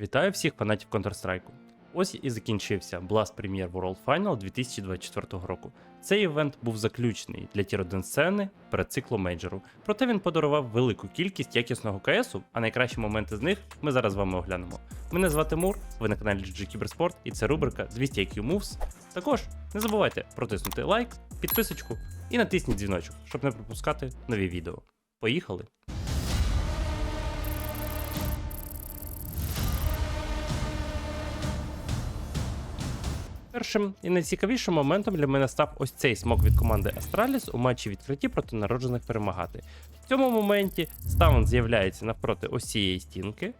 Вітаю всіх фанатів Counter-Strike. Ось і закінчився Blast Premier World Final 2024 року. Цей івент був заключений для тір 1 сцени перед циклом мейджору. Проте він подарував велику кількість якісного КСу, а найкращі моменти з них ми зараз з вами оглянемо. Мене звати Мур, ви на каналі GG Кіберспорт, і це рубрика 200 IQ Moves. Також не забувайте протиснути лайк, підписочку і натисніть дзвіночок, щоб не пропускати нові відео. Поїхали! Першим і найцікавішим моментом для мене став ось цей смок від команди Astralis у матчі відкритті проти народжених перемагати. В цьому моменті Ставан з'являється навпроти ось стінки,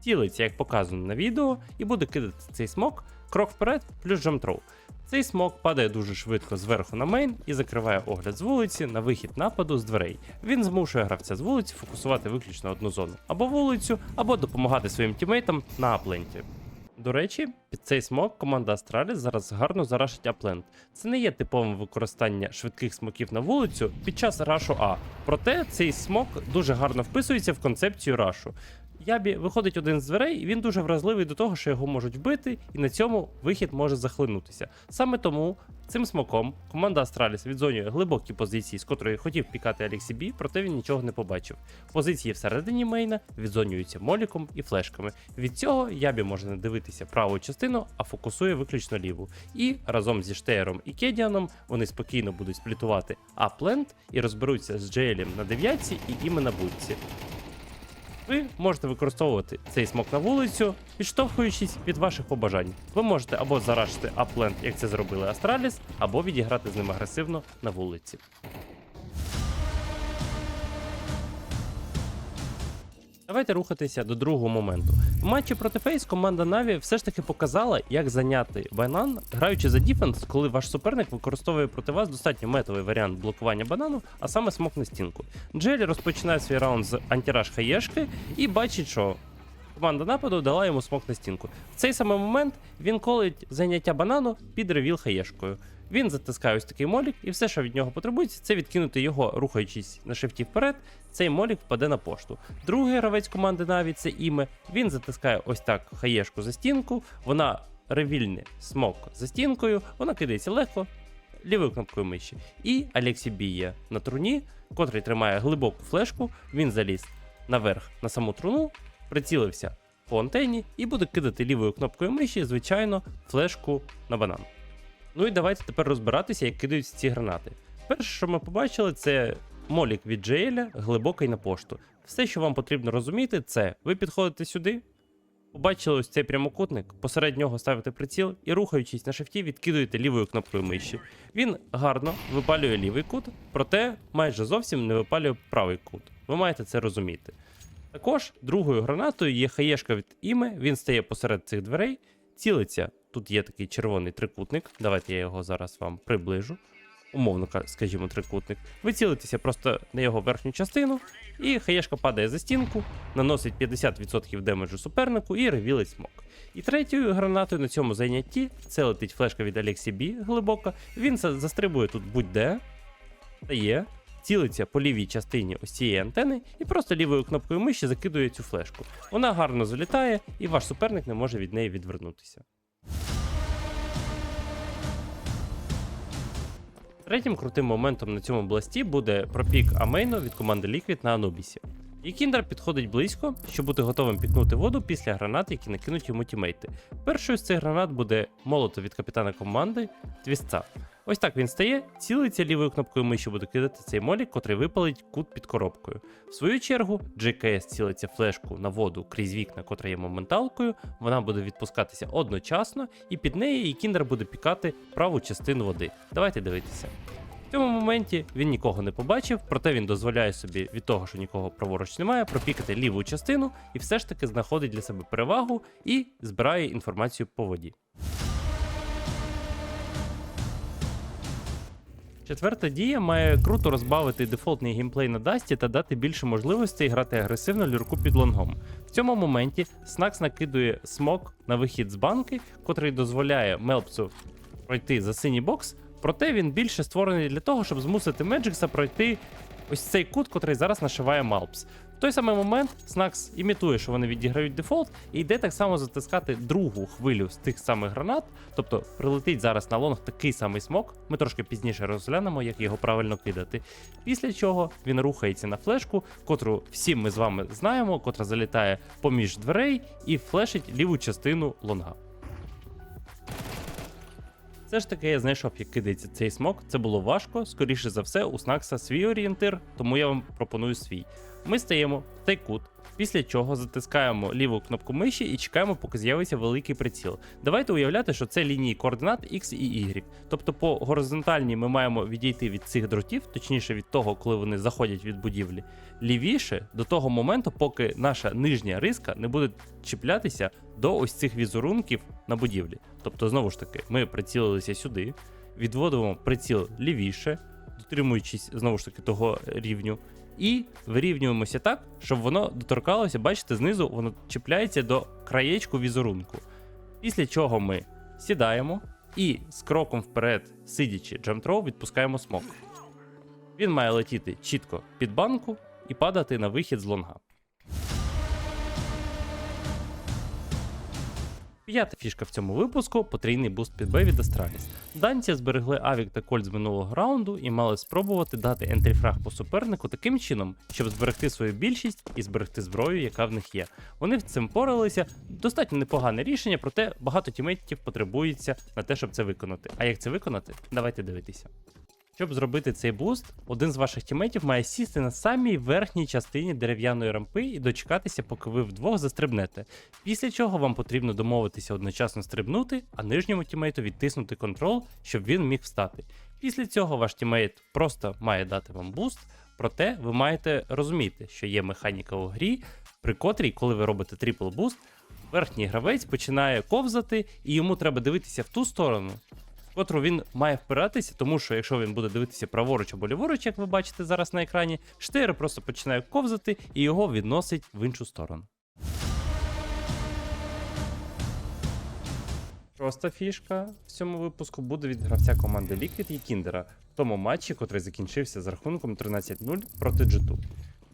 цілиться, як показано на відео, і буде кидати цей смок крок вперед, плюс джамтроу. Цей смок падає дуже швидко зверху на мейн і закриває огляд з вулиці на вихід нападу з дверей. Він змушує гравця з вулиці фокусувати виключно одну зону або вулицю, або допомагати своїм тімейтам на апленті. До речі, під цей смок команда Астраліс зараз гарно зарашить апленд. Це не є типовим використання швидких смоків на вулицю під час рашу А. Проте цей смок дуже гарно вписується в концепцію рашу. Ябі виходить один з дверей, і він дуже вразливий до того, що його можуть вбити, і на цьому вихід може захлинутися. Саме тому цим смоком команда Astralis відзонює глибокі позиції, з котрої хотів пікати Алексі Бі, проте він нічого не побачив. Позиції всередині мейна відзонюються моліком і флешками. Від цього Ябі може не дивитися праву частину, а фокусує виключно ліву. І разом зі Штеєром і Кедіаном вони спокійно будуть сплітувати апленд і розберуться з Джейлем на дев'ятці і іме на будці. Ви можете використовувати цей смок на вулицю, підштовхуючись від ваших побажань. Ви можете або зарашити апленд, як це зробили Астраліс, або відіграти з ним агресивно на вулиці. Давайте рухатися до другого моменту. В матчі проти Фейс команда Наві все ж таки показала, як зайняти банан, граючи за діфенс, коли ваш суперник використовує проти вас достатньо метовий варіант блокування банану, а саме смок на стінку. Джелі розпочинає свій раунд з антираж хаєшки і бачить, що команда нападу дала йому смок на стінку. В цей самий момент він колить зайняття банану під ревіл хаєшкою. Він затискає ось такий молік, і все, що від нього потребується, це відкинути його, рухаючись на шифті вперед. Цей молік впаде на пошту. Другий гравець команди Наві це іме. Він затискає ось так хаєшку за стінку. Вона ревільне смок за стінкою, вона кидається легко. Лівою кнопкою миші. І Алексі б'є на труні, котрий тримає глибоку флешку. Він заліз наверх на саму труну, прицілився по антенні і буде кидати лівою кнопкою миші, звичайно, флешку на банан. Ну і давайте тепер розбиратися, як кидаються ці гранати. Перше, що ми побачили, це молік від Джееля, глибокий на пошту. Все, що вам потрібно розуміти, це ви підходите сюди, побачили ось цей прямокутник, посеред нього ставите приціл і, рухаючись на шифті, відкидуєте лівою кнопкою миші. Він гарно випалює лівий кут, проте майже зовсім не випалює правий кут. Ви маєте це розуміти. Також другою гранатою є хаєшка від іме, він стає посеред цих дверей, цілиться. Тут є такий червоний трикутник. Давайте я його зараз вам приближу. Умовно, скажімо, трикутник. Ви цілитеся просто на його верхню частину, і хаєшка падає за стінку, наносить 50% демеджу супернику і ревілить смок. І третьою гранатою на цьому зайнятті це летить флешка від Алексі Бі глибока. Він застрибує тут будь-де, стає, цілиться по лівій частині ось цієї антени і просто лівою кнопкою миші закидує цю флешку. Вона гарно залітає, і ваш суперник не може від неї відвернутися. Третім крутим моментом на цьому бласті буде пропік Амейно від команди Liquid на Анубісі. І Кіндер підходить близько, щоб бути готовим пікнути воду після гранат, які накинуть йому тімейти. Першою з цих гранат буде молото від капітана команди Твістца. Ось так він стає, цілиться лівою кнопкою миші буде кидати цей молік, котрий випалить кут під коробкою. В свою чергу, JKS цілиться флешку на воду крізь вікна, котра є моменталкою. Вона буде відпускатися одночасно, і під неї і кіндер буде пікати праву частину води. Давайте дивитися. В цьому моменті він нікого не побачив, проте він дозволяє собі від того, що нікого праворуч немає, пропікати ліву частину і все ж таки знаходить для себе перевагу і збирає інформацію по воді. Четверта дія має круто розбавити дефолтний геймплей на Дасті та дати більше можливостей грати агресивно люрку під лонгом. В цьому моменті Снакс накидує смок на вихід з банки, котрий дозволяє Мелпсу пройти за синій бокс, проте він більше створений для того, щоб змусити Меджикса пройти ось цей кут, котрий зараз нашиває Малпс. В той самий момент Снакс імітує, що вони відіграють дефолт, і йде так само затискати другу хвилю з тих самих гранат. Тобто прилетить зараз на лонг такий самий смок. Ми трошки пізніше розглянемо, як його правильно кидати. Після чого він рухається на флешку, котру всі ми з вами знаємо, котра залітає поміж дверей і флешить ліву частину лонга. Все ж таки я знайшов, як кидається цей смок. Це було важко. Скоріше за все, у Снакса свій орієнтир, тому я вам пропоную свій. Ми стаємо в той кут, після чого затискаємо ліву кнопку миші і чекаємо, поки з'явиться великий приціл. Давайте уявляти, що це лінії координат X і Y. Тобто по горизонтальній ми маємо відійти від цих дротів, точніше від того, коли вони заходять від будівлі, лівіше до того моменту, поки наша нижня риска не буде чіплятися до ось цих візерунків на будівлі. Тобто, знову ж таки, ми прицілилися сюди, відводимо приціл лівіше, дотримуючись знову ж таки того рівню, і вирівнюємося так, щоб воно доторкалося, бачите, знизу воно чіпляється до краєчку візерунку. Після чого ми сідаємо і з кроком вперед, сидячи джамтроу, відпускаємо смок. Він має летіти чітко під банку і падати на вихід з лонга. П'ята фішка в цьому випуску потрійний буст під від Astralis. Данці зберегли Авік та Кольт з минулого раунду і мали спробувати дати ентріфраг по супернику таким чином, щоб зберегти свою більшість і зберегти зброю, яка в них є. Вони цим поралися. Достатньо непогане рішення, проте багато тімейтів потребується на те, щоб це виконати. А як це виконати? Давайте дивитися. Щоб зробити цей буст, один з ваших тімейтів має сісти на самій верхній частині дерев'яної рампи і дочекатися, поки ви вдвох застрибнете. Після чого вам потрібно домовитися одночасно стрибнути, а нижньому тімейту відтиснути контрол, щоб він міг встати. Після цього ваш тімейт просто має дати вам буст, проте ви маєте розуміти, що є механіка у грі, при котрій, коли ви робите трипл буст, верхній гравець починає ковзати, і йому треба дивитися в ту сторону, котру він має впиратися, тому що якщо він буде дивитися праворуч або ліворуч, як ви бачите зараз на екрані, штейр просто починає ковзати і його відносить в іншу сторону. Шоста фішка в цьому випуску буде від гравця команди Liquid і Кіндера в тому матчі, котрий закінчився з рахунком 13-0 проти G2.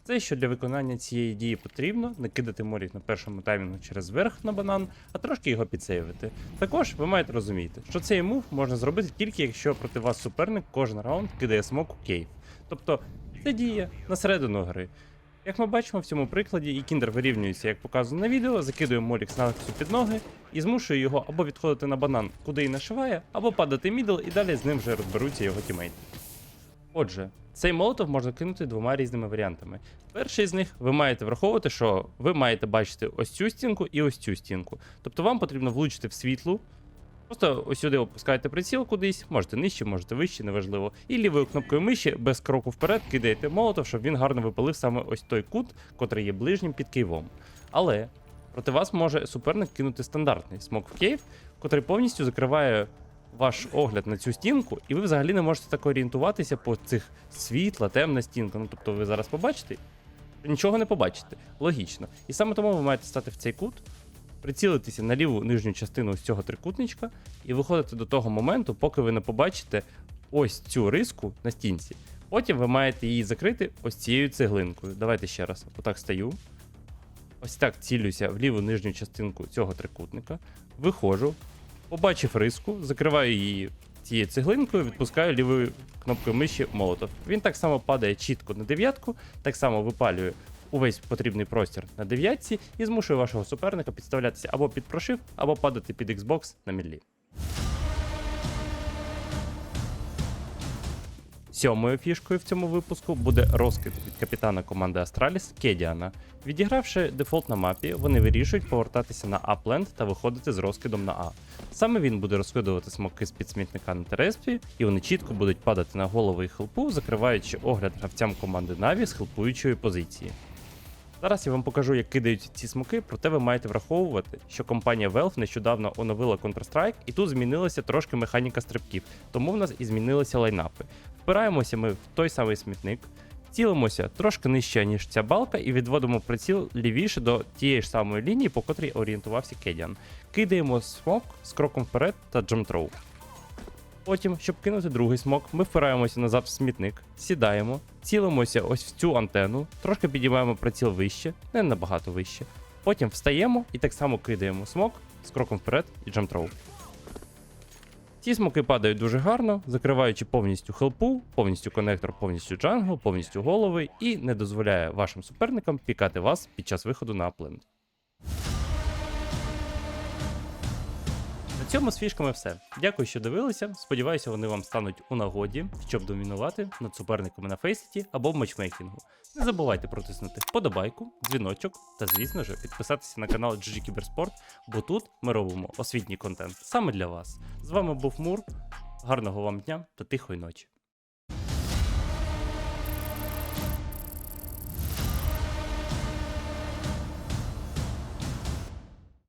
Це що для виконання цієї дії потрібно не кидати морік на першому таймінгу через верх на банан, а трошки його підсейвити. Також ви маєте розуміти, що цей мув можна зробити тільки якщо проти вас суперник кожен раунд кидає смок у кейв. Тобто це діє на середину гри. Як ми бачимо в цьому прикладі, і кіндер вирівнюється, як показано на відео, закидує Морік з Налексу під ноги і змушує його або відходити на банан, куди і нашиває, або падати мідл, і далі з ним вже розберуться його тімейти. Отже, цей молотов можна кинути двома різними варіантами. Перший з них ви маєте враховувати, що ви маєте бачити ось цю стінку і ось цю стінку. Тобто вам потрібно влучити в світлу. Просто ось сюди опускаєте приціл кудись, можете нижче, можете вище, неважливо. І лівою кнопкою миші без кроку вперед кидаєте молотов, щоб він гарно випалив саме ось той кут, котрий є ближнім під Києвом. Але проти вас може суперник кинути стандартний смок в Київ, котрий повністю закриває ваш огляд на цю стінку, і ви взагалі не можете так орієнтуватися по цих світла, темна стінка. Ну тобто ви зараз побачите, нічого не побачите. Логічно. І саме тому ви маєте стати в цей кут, прицілитися на ліву нижню частину ось цього трикутничка і виходити до того моменту, поки ви не побачите ось цю риску на стінці. Потім ви маєте її закрити ось цією цеглинкою. Давайте ще раз. Отак стаю. Ось так цілюся в ліву нижню частинку цього трикутника. Виходжу, побачив риску, закриваю її цією цеглинкою, відпускаю лівою кнопкою миші молотов. Він так само падає чітко на дев'ятку, так само випалює увесь потрібний простір на дев'ятці і змушує вашого суперника підставлятися або під прошив, або падати під Xbox на мідлі. Сьомою фішкою в цьому випуску буде розкид від капітана команди Астраліс Кедіана. Відігравши дефолт на мапі, вони вирішують повертатися на апленд та виходити з розкидом на А. Саме він буде розкидувати смоки з під смітника на тереспі, і вони чітко будуть падати на голови і хелпу, закриваючи огляд гравцям команди Наві з хелпуючої позиції. Зараз я вам покажу, як кидають ці смоки, проте ви маєте враховувати, що компанія Valve нещодавно оновила Counter-Strike, і тут змінилася трошки механіка стрибків, тому в нас і змінилися лайнапи. Впираємося ми в той самий смітник, цілимося трошки нижче, ніж ця балка, і відводимо приціл лівіше до тієї ж самої лінії, по котрій орієнтувався Кедіан. Кидаємо смок з кроком вперед та джамтроу. Потім, щоб кинути другий смок, ми впираємося назад в смітник, сідаємо, цілимося ось в цю антенну, трошки підіймаємо приціл вище, не набагато вище. Потім встаємо і так само кидаємо смок з кроком вперед і джамтроу. Ці смоки падають дуже гарно, закриваючи повністю хелпу, повністю коннектор, повністю джангл, повністю голови і не дозволяє вашим суперникам пікати вас під час виходу на апленд. Цьому з фішками все. Дякую, що дивилися. Сподіваюся, вони вам стануть у нагоді, щоб домінувати над суперниками на фейсіті або в матчмейкінгу. Не забувайте протиснути вподобайку, дзвіночок та, звісно ж, підписатися на канал GG Кіберспорт, бо тут ми робимо освітній контент саме для вас. З вами був Мур. Гарного вам дня та тихої ночі.